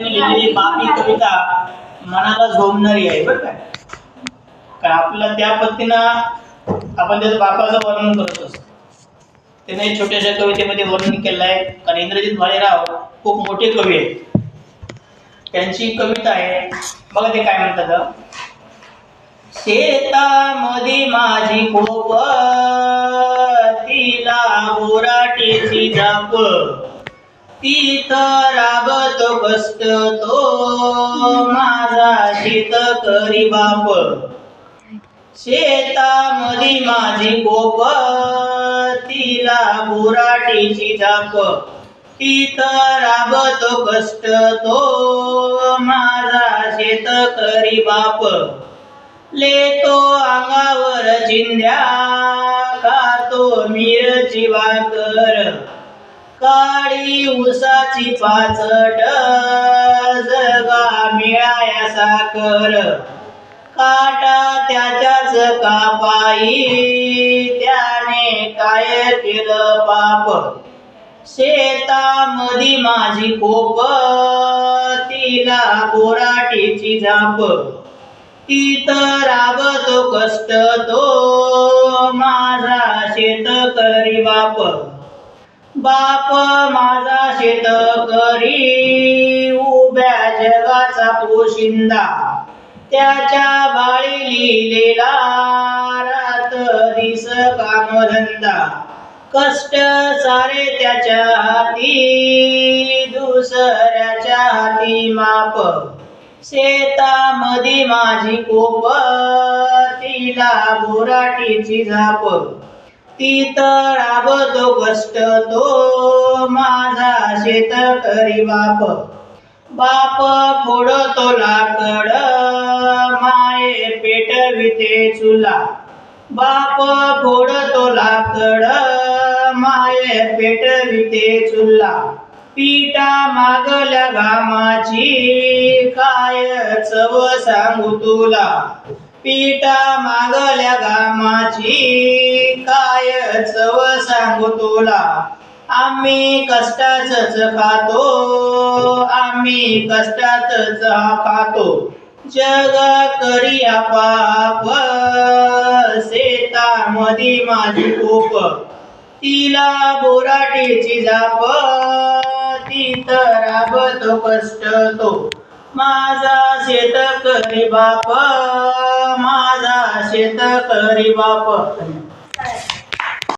लिहिलेली बाप ही कविता मनाला झोमणारी आहे बरं का कारण आपल्याला त्या पद्धतीनं आपण त्याचं बापाचं वर्णन करत असतो. त्याने छोट्याशा कवितेमध्ये वर्णन केलं आहे. कारण इंद्रजित भालेराव खूप मोठे कवी आहेत. त्यांची कविता आहे. बघा ते काय म्हणतात. शेतामध्ये माझी कोप तिला बोराटीची झाप तीत राबतो कष्ट तो माझा शेत करी बाप. शेतामध्ये माझी कोप तिला बुराटीची झाप. तीत राबतो कष्ट तो माझा शेत करी बाप. लेतो अंगावर चिंध्या खातो मिरची वाकर. काळी उसाची पाचट जगा मिळाया साखर. काटा त्याच्याच कापाई त्याने काय केलं पाप? शेतामधी माझी कोप तिला बोराटीची झाप. तीत राबतो कष्ट तो बाप माझा शेतकरी उभ्या जगाचा पोशिंदा त्याच्या बाळी लिहिलेला रात दिस कामधंदा. कष्ट सारे त्याच्या हाती दुसऱ्याच्या हाती माप. शेतामध्ये माझी कोप तिला बोराटीची झाप. तीत राबतो कष्ट तो माझा शेतकरी बाप. बाप फोडतो लाकड. माये पेटविते चुला. बाप फोडतो लाकड. माये पेटविते चुला. पिटा मागल्या घामाची. काय चव सांगू तुला? पिटा मागल्या घामाची. चव सांगू तुला आम्ही कष्टाच खातो आम्ही कष्टाच खातो. जग करिया पाप शेतामध्ये माझी कोप तिला बोराटीची जाप ती राबतो कष्ट तो माझा शेतकरी बाप माझा शेतकरी बाप.